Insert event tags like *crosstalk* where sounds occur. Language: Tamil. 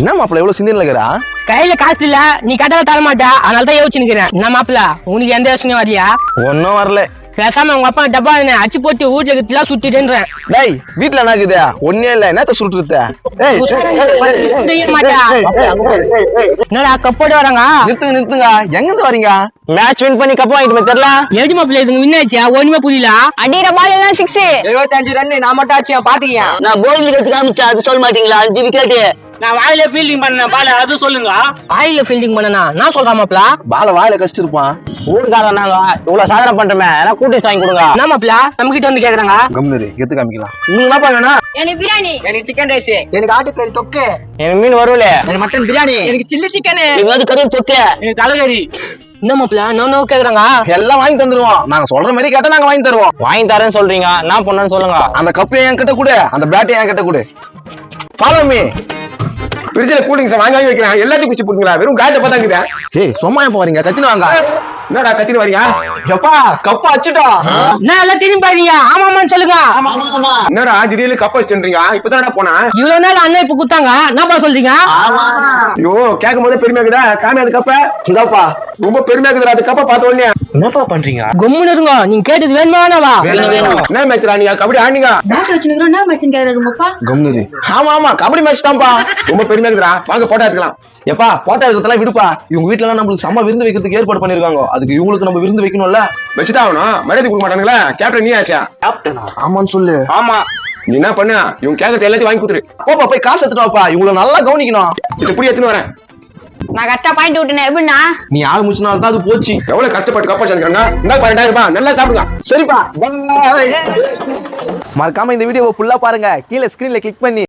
என்ன மாப்பிள்ள எவ்வளவு சிந்தனை இருக்கிறா கையில காசு இல்ல நீ கட்டல தர மாட்டா அதனால தான் யோசிச்சு நிக்கிறேன் என்ன மாப்பிள உனக்கு எந்த யோசனையும் வரலையா ஒன்னும் வரல பேசாம உங்க அப்பா டப்பா என்ன அச்சு போட்டு வீட்டுல இருக்கிறதுலாம் சுத்திட்டேன்றேன் டேய் வீட்டுல இருக்குது ஒன்னே இல்ல என்னத்த சுட்டுருத்த மாட்டா. என்னடா கப்போட வராங்க நிறுத்துங்க நிறுத்துங்க எங்க இருந்து வரீங்க மேட்ச் வின் பண்ணி கப் வாங்கிட்டு தெரியல எழுதி மாப்பிள்ள இதுங்க வின் ஆயிடுச்சா ஒண்ணுமே புரியல அடிக்கிற பால் எல்லாம் சிக்ஸ் எழுபத்தஞ்சு ரன் நான் மட்டும் ஆச்சு பாத்தீங்க நான் கோயில் கத்து காமிச்சேன் அது சொல்ல மாட்டீங்களா அஞ்சு விக்கெட்டு நான் வாயில ஃபீல்டிங் பண்ண பால அது சொல்லுங்க. வாயில ஃபீல்டிங் பண்ணனா? நான் சொல்றேன் மாப்பிள. பால வாயில கடிச்சிருப்பான். ஊருக்காரன் நாங்க இவ்வளவு சாதனை பண்றோமே ஏன்னா கூட்டிஸ் வாங்கி கொடுங்க. என்ன மாப்பிள? நம்ம கிட்ட வந்து கேக்குறாங்க. கம்னரு எத்து காமிக்கலாம். நீங்க என்ன பண்ணணும்? எனக்கு பிரியாணி. எனக்கு சிக்கன் ரைஸ் எனக்கு ஆட்டுக்கறி தொக்கு. எனக்கு மீன் வருவல எனக்கு மட்டன் பிரியாணி. எனக்கு சில்லி சிக்கனு இவங்க கருவு தொக்க. எனக்கு தலைகறி. என்ன மாப்பிள? நோ கேக்குறாங்க. எல்லாம் வாங்கி தந்துருவோம். நாங்க சொல்ற மாதிரி கேட்டா நாங்க வாங்கி தருவோம். வாங்கி தரேன்னு சொல்றீங்க. என்ன பண்ணணும்னு சொல்லுங்க. அந்த கப்பையும் என் கிட்ட கொடு. அந்த பேட்டையும் என் கிட்ட கொடு. ஃபாலோ மீ பிரிட்ஜில் கூலிங்ஸ் வாங்கி வைக்கிறேன். எல்லாத்தையும் குச்சி போட்டுங்களா? வெறும் காட்டை பார்த்தாங்க ஏய் சும்மா போறீங்க? கத்தினு வாங்க. என்னடா கத்தின்னு வரீங்க எப்பா கப்பா அச்சுட்டோம் என்ன எல்லாம் திரும்பி பாருங்க ஆமாமான்னு சொல்லுங்க. என்னடா திடீர்னு கப்ப வச்சுன்றீங்க இப்பதானடா போனா? இவ்வளவு நாள் அண்ணன் இப்ப குத்தாங்க. என்னப்பா சொல்றீங்க? ஐயோ கேட்கும் போதே பெருமையா இருக்குதா காமி அது கப்ப? இந்தாப்பா. ரொம்ப பெருமையா இருக்குதுடா அது கப்ப பார்த்த உடனே. என்னப்பா பண்றீங்க? கும்முன்னு இருங்க. நீங்க கேட்டது வேணுமா வேணாவா? என்ன மேட்ச்டா நீங்க? கபடி ஆடுனீங்க? பேட் வச்சுக்கிறோம் என்ன மேட்ச்னு கேக்குறாரு உங்கப்பா கம்னரு ஆமா ஆமா. கபடி மேட்ச் தான்ப்பா. ரொம்ப பெருமையா இருக்குதுடா வாங்க போட்டோ எடுத்துக்கலாம். எப்பா போட்டோ இருக்கிறதெல்லாம் விடுப்பா. இவங்க வீட்ல எல்லாம் நம்மளுக்கு செம்ம விருந்து வைக்கிறதுக்கு ஏற்பாடு பண்ணிருக்காங்க. அதுக்கு இவங்களுக்கு நம்ம விருந்து வைக்கணும்ல? வச்சுதான் ஆகணும். மரியாதை கொடுக்க மாட்டானுங்களா? கேப்டன் நீ ஆச்சா? ஆமான்னு சொல்லு. ஆமா. நீ என்ன பண்ண? இவங்க கேட்கறது எல்லாத்தையும் வாங்கி கொடுத்துரு. போப்பா போய் காசு எடுத்துட்டு வாப்பா. இவங்களை நல்லா கவனிக்கணும். இது எப்படி எடுத்துன்னு வரேன்? நான் கரெக்டா பாயிண்ட் விட்டுனேன். எப்படின்னா நீ ஆள் முடிச்சனால தான் அது போச்சு. எவ்வளவு கஷ்டப்பட்டு கப்ப வச்சிருக்காங்க இந்த பன்னெண்டாயிரம் ரூபாய். நல்லா சாப்பிடுங்க. சரிப்பா. *laughs* மறக்காம இந்த வீடியோவை ஃபுல்லா பாருங்க. கீழே ஸ்கிரீன்ல கிளிக் பண்ணி